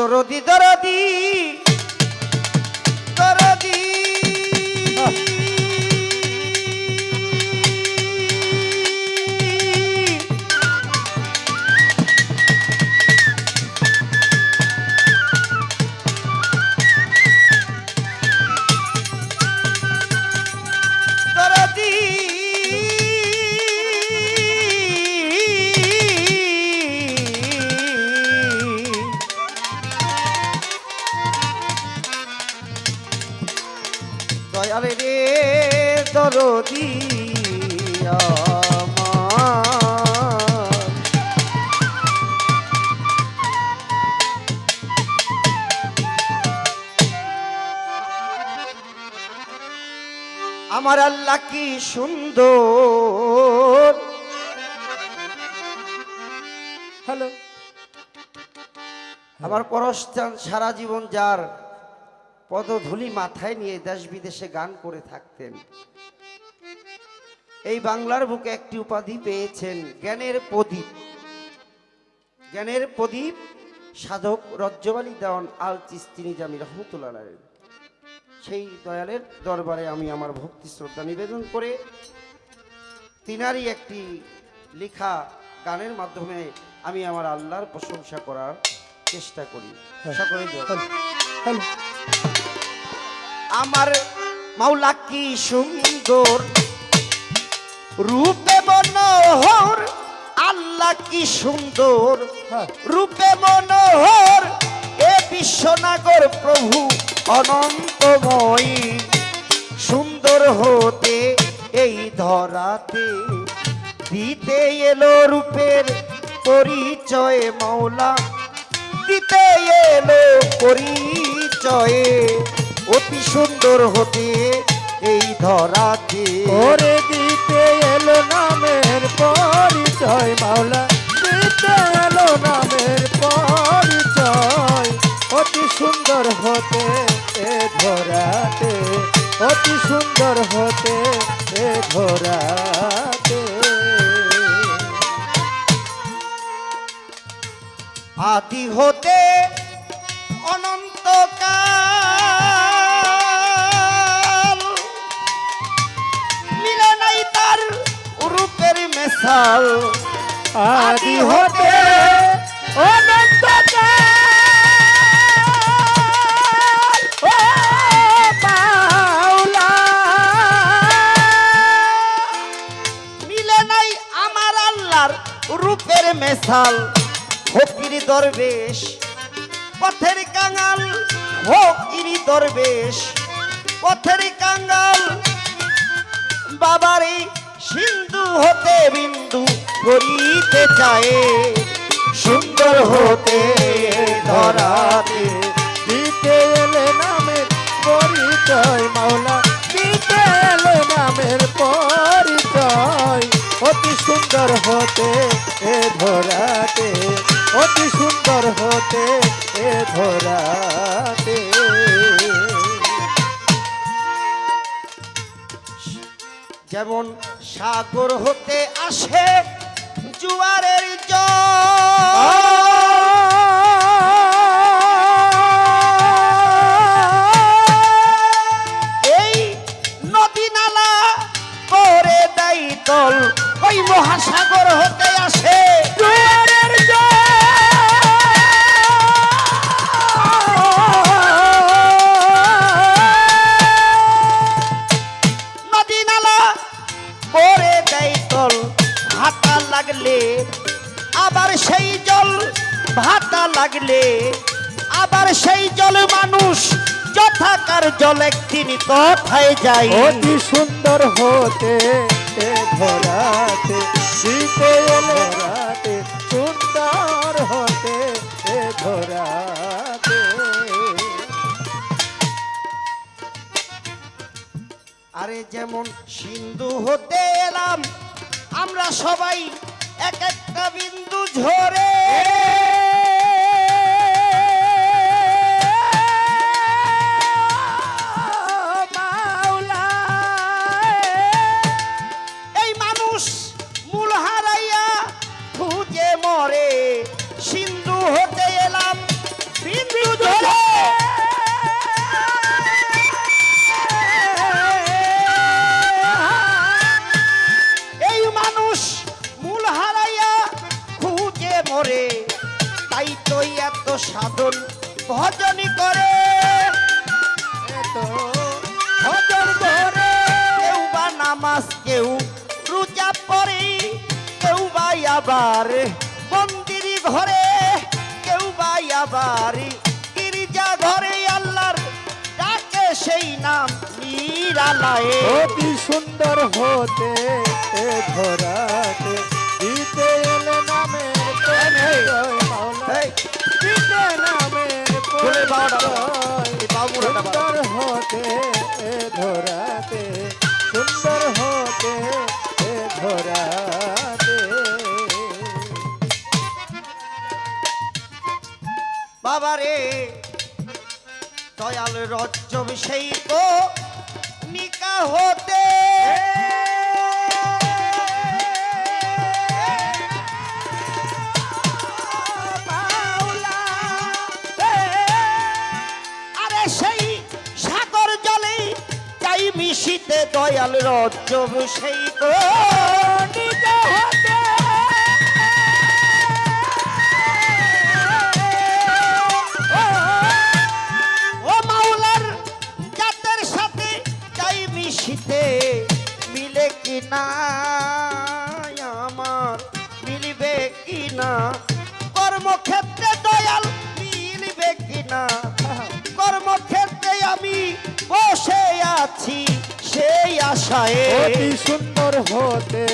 দরদি দরদি দরদি। দয়ালে রে দরদি আমার। আল্লাহ কি সুন্দর। হ্যালো। আমার পরশচান সারা জীবন যার পদধূলি মাথায় নিয়ে দেশ বিদেশে গান করে থাকতেন এই বাংলার বুকে একটি উপাধি পেয়েছেন জ্ঞানের প্রদীপ জ্ঞানের প্রদীপ সাধক রজ্জবালী দেওয়ান আল চিস্তি নিজামি রহমতুল্লাহ। সেই দয়ালের দরবারে আমি আমার ভক্তি শ্রদ্ধা নিবেদন করে তিনারই একটি লেখা গানের মাধ্যমে আমি আমার আল্লাহর প্রশংসা করার চেষ্টা করি সকলে দোয়া করুন। হ্যালো আমার মাওলা কি সুন্দর? রূপে মনোহর আল্লাহ কি সুন্দর? হ্যাঁ। রূপে মনোহর এ বিশ্বনাগর প্রভু অনন্তময়ী। সুন্দর হতে এই ধরাতে দিতে এলো রূপের পরিচয় মাওলা। দিতে এলো পরিচয়ে। অতি সুন্দর হতে এই ধরাতে ওরে দিতে এলো নামের পরিচয় মাওলা দিতে এলো নামের পরিচয়। অতি সুন্দর হতে এ ধরাতে অতি সুন্দর হতে এ ধরাতে। আদি হতে অনন্তকাল মেশাল আদি হতে মিলে নাই আমার আল্লাহর রূপের মেশাল। ফকির দরবেশ, পথের কাঙাল। ফকিরি দরবেশ, পথের কাঙ্গাল বাবারে সিন্ধু হতে বিন্দু করিতে চায়, সুন্দর হতে ধরাতে। দিতে এলে নামের পরিচয়, মাওলা, দিতে এলে নামের পরিচয়। অতি সুন্দর হতে এ ধরাতে, অতি সুন্দর হতে এ ধরাতে। যেমন সাগর হতে আসে জুয়ারের জল। ভাতা লাগলে আবার সেই জল মানুষ যথাকার জল একদিন কথায় যায় অতি সুন্দর হতে ধরাতে শীতে রাতে সুন্দর হতে ধরাতে আরে যেমন সিন্ধু হতে এলাম আমরা সবাই এক একটা বিন্দু ঝরে মানুষ মূল হারাইয়া খুঁজে মরে তাই তো এত সাধন ভজনই করে। ভজন ধরে কেউ বা নামাজ কেউ রোজা পরে কেউ বা আবার মন্দিরি ঘরে কেউ বা আবার গিরিজা ঘরে আল্লাহর ডাকে সেই নাম নিরালায়। অতি সুন্দর হতে ধরাতে দিতে এলে নামের নামের। সুন্দর হতে এ ধরাতে সুন্দর হতে এ ধরাতে বাবারে দয়াল রজ্জব সেই তো নিকা হতে রজ্জব সেই মাওলার জাতের সাথে চাই মিশিতে মিলে কি না? আমার মিলবে কি না? কর্মক্ষেত্রে দয়াল মিলবে কি না? কর্মক্ষেত্রে আমি বসে আছি। সেই আশায়। অতি সুন্দর হতে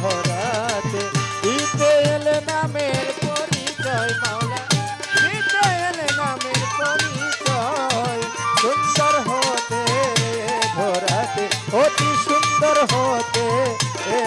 ধরাতে। দিতে এলে নামের পরিচয়, মাওলা। দিতে এলে নামের পরিচয়, সুন্দর হতে ধরাতে। অতি সুন্দর হতে এ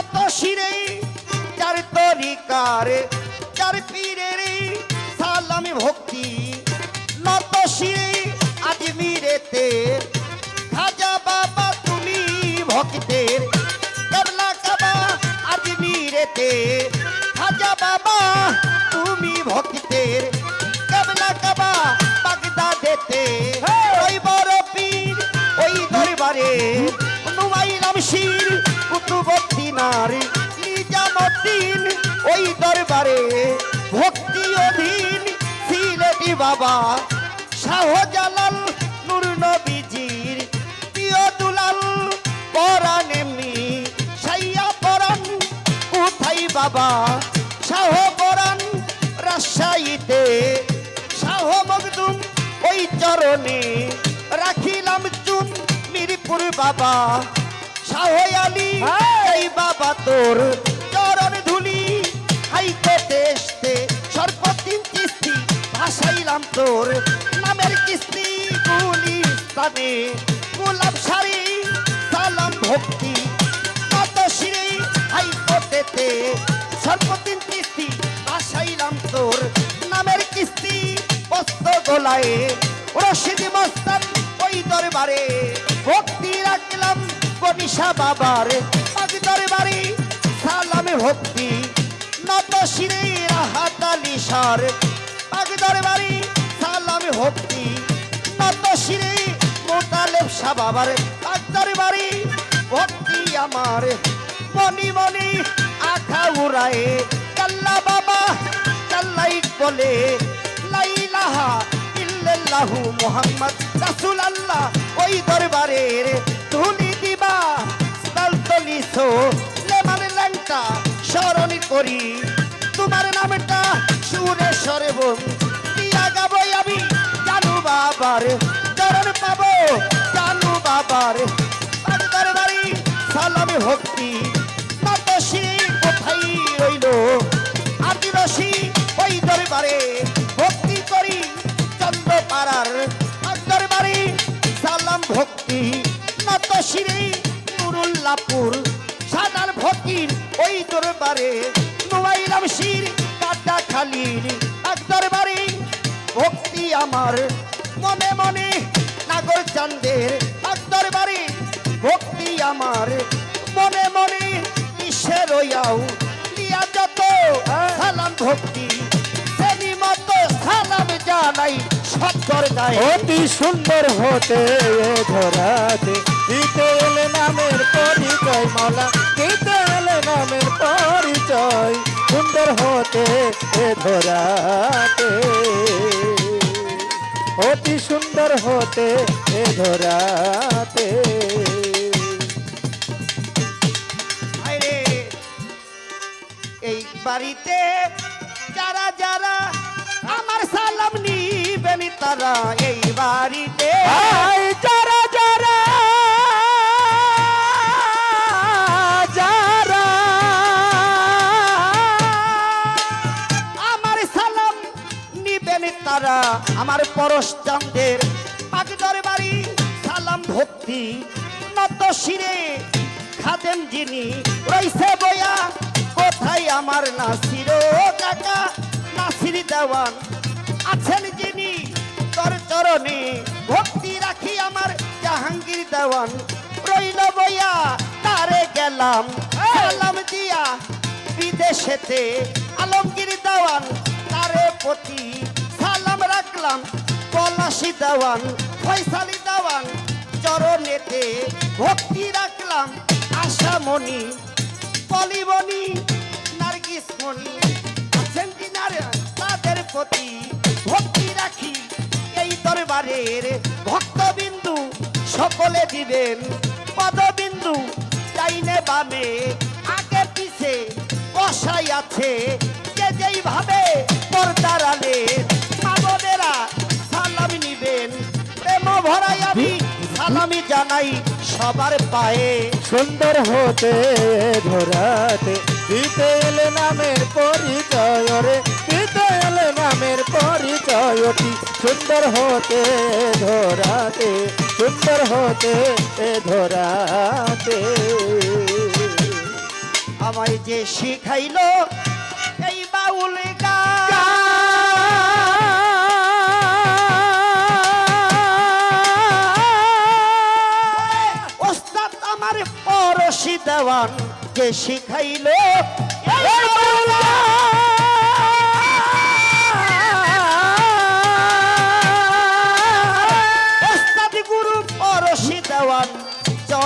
নত শিরে চার তরিকার চার পীরের সালামি ভক্তি। নত শিরে আজমিরেতে খাজা বাবা তুমি ভক্তের। কেবলা কাবা আজমিরেতে খাজা বাবা তুমি ভক্তের। কেবলা কাবা বাগদাদেতে ওই বড় পীর ওই দরবারে। নুমাইলাম শির কুতুবদ্দিনার নিজামুদ্দিন ওই দরবারে ভক্তি অধীন সিলেটি বাবা? শাহজালাল নূর নবীজির প্রিয় দুলাল পরাণ এমনি সাইয়া পরাণ, কোথায় বাবা? শাহ পরাণ রাজশাহীতে। শাহ মখদুম ওই চরণে রাখিলাম চুন মিরপুর বাবা। শাহ আলী এই বাবা তোর চরণ ধুলি। হাইকোর্টে এসতে সর্বদিন কিস্তি ভাসাইলাম তোর নামের কিস্তি। গুলিস্তানে গোলাপ শাড়ি সালাম ভক্তি কত শিরে হাইকোর্টেতে সর্বদিন কিস্তি ভাসাইলাম তোর নামের কিস্তি। বস্ত গোলায় রশিদ মস্তান গনিশা বাবার পাক দরবারে সালামে ভক্তি নত শিরে রাহাত সার। পাক দরবারে সালামে ভক্তি নত শিরে মোতালেব শাহ বাবার। পাক দরবারে ভক্তি আমার। মনি মনি আখা উড়ায়, কাল্লা বাবা কাল্লাই বলে, লাইলাহা ইল্লাল্লাহু মুহাম্মদ রাসূলুল্লাহ ওই দরবারের ধুলি সালতলি লেমান ল্যাংটা স্মরণ করি। তোমার নামটা সুরে সরে দিয়া গাবো যাবি জানু বাবার চরণ পাবো। জানু বাবার বাগদার বাড়ি, সালামে ভক্তি। নাটসি কোথায় রইল? আদিবাসী ওই দরবারে ভক্তি করি। চন্দ্রপাড়ার দরবারে সালাম ভক্তি। শিরে নুরুল্লাপুর সাদার ফকির ওই দরবারে। মোবাইলাম শির, কাটা খালির এক দরবারে। ভক্তি আমার, মনে মনে নাগর চান্দের এক দরবারে। ভক্তি আমার, মনে মনে ঈশ্বর লিয়া যত সালাম ভক্তি। অতি সুন্দর হতে ধরাতে। দিতে এলে নামের পরিচয় মাওলা দিতে এলে নামের পরিচয় সুন্দর হতে এ ধরাতে। অতি সুন্দর হতে এ ধরাতে। এই বাড়িতে যারা যারা আমার সালাম নিবেন তারা এই বাড়িতে। যারা যারা যারা। আমার সালাম নিবেন তারা আমার পরশ চান্দের বাড়ি। সালাম ভক্তি নত শিরে খাদেম যিনি রইছে বয়া। কোথায় আমার নাসির কাকা? নাসির দেওয়ান আছেন যিনি। চরণে ভক্তি রাখি আমার জাহাঙ্গীর দেওয়ান। রইল বইয়া তারে গেলাম। সালাম দিয়া বিদেশেতে আলমগীর দেওয়ান। তারে প্রতি সালাম রাখলাম পলাশি দেওয়ান ফয়সালি দেওয়ান। চরণেতে ভক্তি রাখলাম আশামণি পলিবনি নার্গিস মণি। আছেন কিনারে তাদের প্রতি দরবারের ভক্তবিন্দু সকলে দিবেন। পদবিন্দু চাইনে বামে। আগে পিছে বসাই আছে। যে যেইভাবে পর্দার আলে মাগনেরা সালাম নিবেন। প্রেম ভরাই আমি সালামি জানাই সবার পায়ে। সুন্দর হতে ধরাতে দিতে এলে নামের পরিচয় রে। দিতে নামের পরিচয় অতি সুন্দর হতে ধরাতে, সুন্দর হতে ধরাতে। আমায় যে শিখাইলো এই বাউল ওস্তাদ আমার পরশি দেওয়ান যে শিখাইলো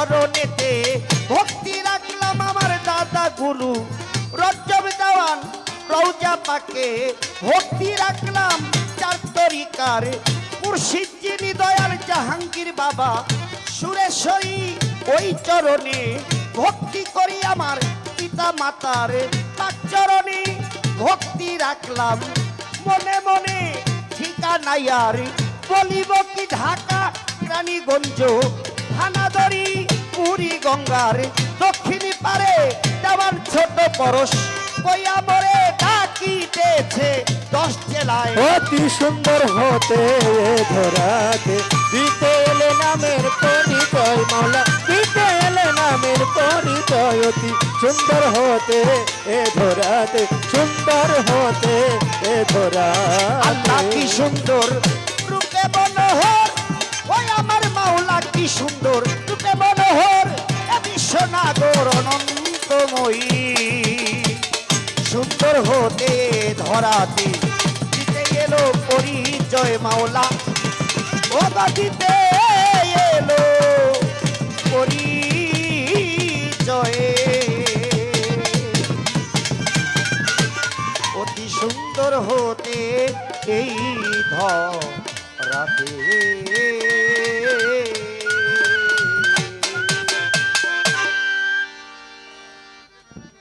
চরণেতে ভক্তি রাখলাম আমার দাদা গুরু। রজ্জব দেওয়ান রৌজা পাকে ভক্তি রাখলাম চার তরিকার। মুর্শিদ দয়াল জাহাঙ্গীর বাবা, সুরেশ্বরী ওই চরণে ভক্তি করি আমার পিতা মাতার। তার চরণে ভক্তি রাখলাম, মনে মনে ঠিকানাই আর। বলিব কি ঢাকা, রানীগঞ্জ থানাদরি পুরী গঙ্গার দক্ষিণী পারে দেওয়ান ছোট পরশ কইয়া মরে ডাকিতেছে দশ জেলায়। অতি সুন্দর হতে ধরাতে। দিতে এলে নামের পরিচয় মাওলা দিতে এলে নামের পরিচয় অতি সুন্দর হতে এ ধরাতে সুন্দর হতে এ আল্লাহ কি সুন্দর? রূপে মনোহর ওই আমার মাওলা কি সুন্দর? রূপে মনোহর বিশ্বনাগর অনন্তময়ী সুন্দর হতে ধরাতে দিতে এলো পরিচয় মাওলা। ও দিতে এলো পরিচয়ে। অতি সুন্দর হতে এই ধরাতে